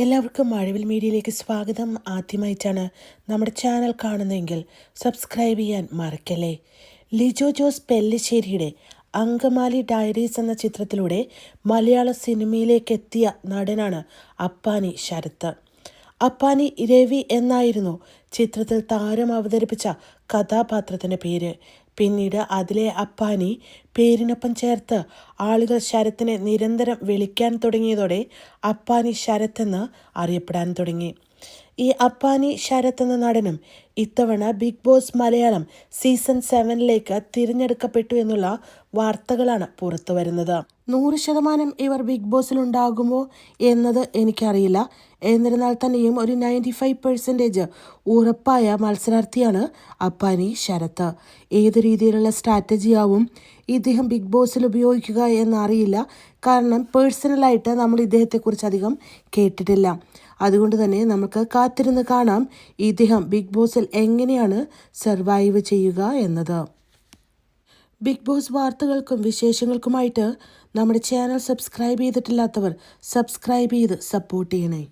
എല്ലാവർക്കും മഴവിൽ മീഡിയയിലേക്ക് സ്വാഗതം. ആദ്യമായിട്ടാണ് നമ്മുടെ ചാനൽ കാണുന്നതെങ്കിൽ സബ്സ്ക്രൈബ് ചെയ്യാൻ മറക്കല്ലേ? ലിജോ ജോസ് പെല്ലിശ്ശേരിയുടെ അങ്കമാലി ഡയറീസ് എന്ന ചിത്രത്തിലൂടെ മലയാള സിനിമയിലേക്ക് എത്തിയ നടനാണ് അപ്പാനി ശരത്ത്. അപ്പാനി രവി എന്നായിരുന്നു ചിത്രത്തിൽ താരം അവതരിപ്പിച്ച കഥാപാത്രത്തിന്റെ പേര്. പിന്നീട് അതിലെ അപ്പാനി പേരിനൊപ്പം ചേർത്ത് ആളുകൾ ശരത്തിനെ നിരന്തരം വിളിക്കാൻ തുടങ്ങിയതോടെ അപ്പാനി ശരത്ത് എന്ന് അറിയപ്പെടാൻ തുടങ്ങി. ഈ അപ്പാനി ശരത് എന്ന നടനും ഇത്തവണ ബിഗ് ബോസ് മലയാളം സീസൺ സെവനിലേക്ക് തിരഞ്ഞെടുക്കപ്പെട്ടു എന്നുള്ള വാർത്തകളാണ് പുറത്തു വരുന്നത്. നൂറ് ശതമാനം ഇവർ ബിഗ് ബോസിൽ ഉണ്ടാകുമോ എന്നത് എനിക്കറിയില്ല. എന്നിരുന്നാൽ തന്നെയും ഒരു നയന്റി ഫൈവ് പെർസെന്റേജ് ഉറപ്പായ മത്സരാർത്ഥിയാണ് അപ്പാനി ശരത്ത്. ഏത് രീതിയിലുള്ള സ്ട്രാറ്റജിയാവും ഇദ്ദേഹം ബിഗ് ബോസിൽ ഉപയോഗിക്കുക എന്നറിയില്ല. കാരണം പേഴ്സണലായിട്ട് നമ്മൾ ഇദ്ദേഹത്തെക്കുറിച്ച് അധികം കേട്ടിട്ടില്ല. അതുകൊണ്ട് തന്നെ നമുക്ക് കാത്തിരുന്ന് കാണാം ഇദ്ദേഹം ബിഗ് ബോസിൽ എങ്ങനെയാണ് സർവൈവ് ചെയ്യുക എന്നത്. ബിഗ് ബോസ് വാർത്തകൾക്കും വിശേഷങ്ങൾക്കുമായിട്ട് നമ്മുടെ ചാനൽ സബ്സ്ക്രൈബ് ചെയ്തിട്ടില്ലാത്തവർ സബ്സ്ക്രൈബ് ചെയ്ത് സപ്പോർട്ട് ചെയ്യണേ.